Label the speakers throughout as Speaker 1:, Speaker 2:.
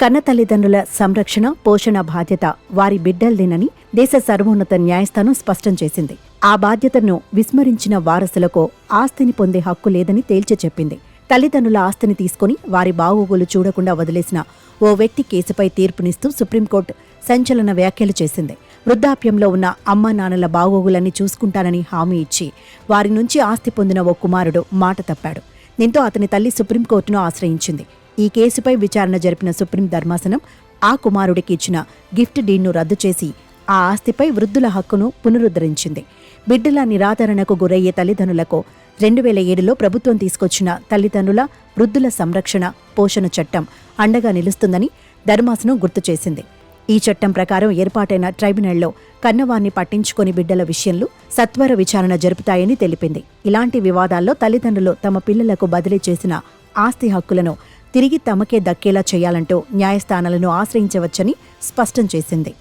Speaker 1: కన్న తల్లిదండ్రుల సంరక్షణ పోషణ బాధ్యత వారి బిడ్డల్దేనని దేశ సర్వోన్నత న్యాయస్థానం స్పష్టం చేసింది. ఆ బాధ్యతను విస్మరించిన వారసులకు ఆస్తిని పొందే హక్కు లేదని తేల్చి చెప్పింది. తల్లిదండ్రుల ఆస్తిని తీసుకుని వారి బాగోగులు చూడకుండా వదిలేసిన ఓ వ్యక్తి కేసుపై తీర్పునిస్తూ సుప్రీంకోర్టు సంచలన వ్యాఖ్యలు చేసింది. వృద్ధాప్యంలో ఉన్న అమ్మా నాన్నల బాగోగులన్నీ చూసుకుంటానని హామీ ఇచ్చి వారి నుంచి ఆస్తి పొందిన ఓ కుమారుడు మాట తప్పాడు. దీంతో అతని తల్లి సుప్రీంకోర్టును ఆశ్రయించింది. ఈ కేసుపై విచారణ జరిపిన సుప్రీం ధర్మాసనం ఆ కుమారుడికి ఇచ్చిన గిఫ్ట్ డీన్ను రద్దు చేసి ఆ ఆస్తిపై వృద్ధుల హక్కును పునరుద్ధరించింది. బిడ్డల నిరాదరణకు గురయ్యే తల్లిదండ్రులకు రెండు వేల ఏడులో ప్రభుత్వం తీసుకొచ్చిన తల్లిదండ్రుల వృద్ధుల సంరక్షణ పోషణ చట్టం అండగా నిలుస్తుందని ధర్మాసనం గుర్తు చేసింది. ఈ చట్టం ప్రకారం ఏర్పాటైన ట్రైబ్యునల్లో కన్నవారిని పట్టించుకొని బిడ్డల విషయంలో సత్వర విచారణ జరుపుతాయని తెలిపింది. ఇలాంటి వివాదాల్లో తల్లిదండ్రులు తమ పిల్లలకు బదిలీ చేసిన ఆస్తి హక్కులను తిరిగి తమకే దక్కేలా చేయాలంటూ న్యాయస్థానాలను ఆశ్రయించవచ్చని స్పష్టం చేసింది.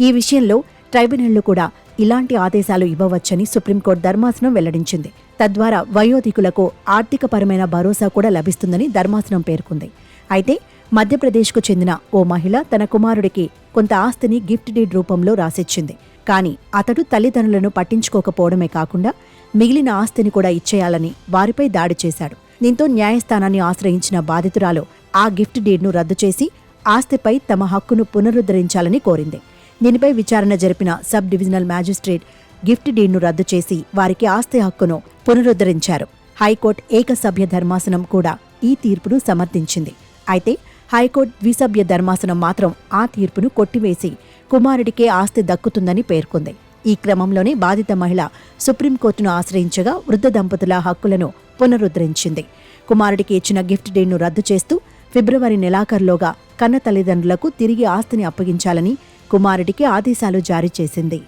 Speaker 1: ఈ విషయంలో ట్రైబ్యునళ్ళు కూడా ఇలాంటి ఆదేశాలు ఇవ్వవచ్చని సుప్రీంకోర్టు ధర్మాసనం వెల్లడించింది. తద్వారా వయోధికులకు ఆర్థికపరమైన భరోసా కూడా లభిస్తుందని ధర్మాసనం పేర్కొంది. అయితే మధ్యప్రదేశ్కు చెందిన ఓ మహిళ తన కుమారుడికి కొంత ఆస్తిని గిఫ్ట్ డీడ్ రూపంలో రాసిచ్చింది. కానీ అతడు తల్లిదండ్రులను పట్టించుకోకపోవడమే కాకుండా మిగిలిన ఆస్తిని కూడా ఇచ్చేయాలని వారిపై దాడి చేశాడు. దీంతో న్యాయస్థానాన్ని ఆశ్రయించిన బాధితురాలు ఆ గిఫ్ట్ డీడ్ను రద్దు చేసి ఆస్తిపై తమ హక్కును పునరుద్ధరించాలని కోరింది. దీనిపై విచారణ జరిపిన సబ్ డివిజనల్ మ్యాజిస్ట్రేట్ గిఫ్ట్ డీడ్ను రద్దు చేసి వారికి ఆస్తి హక్కును పునరుద్ధరించారు. హైకోర్టు ఏకసభ్య ధర్మాసనం కూడా ఈ తీర్పును సమర్థించింది. అయితే హైకోర్టు ద్విసభ్య ధర్మాసనం మాత్రం ఆ తీర్పును కొట్టివేసి కుమారుడికే ఆస్తి దక్కుతుందని పేర్కొంది. ఈ క్రమంలోనే బాధిత మహిళ సుప్రీంకోర్టును ఆశ్రయించగా వృద్ధ దంపతుల హక్కులను పునరుద్ధరించింది. కుమారుడికి ఇచ్చిన గిఫ్ట్ డేను రద్దు చేస్తూ ఫిబ్రవరి నెలాఖరులోగా కన్న తల్లిదండ్రులకు తిరిగి ఆస్తిని అప్పగించాలని కుమారుడికి ఆదేశాలు జారీ చేసింది.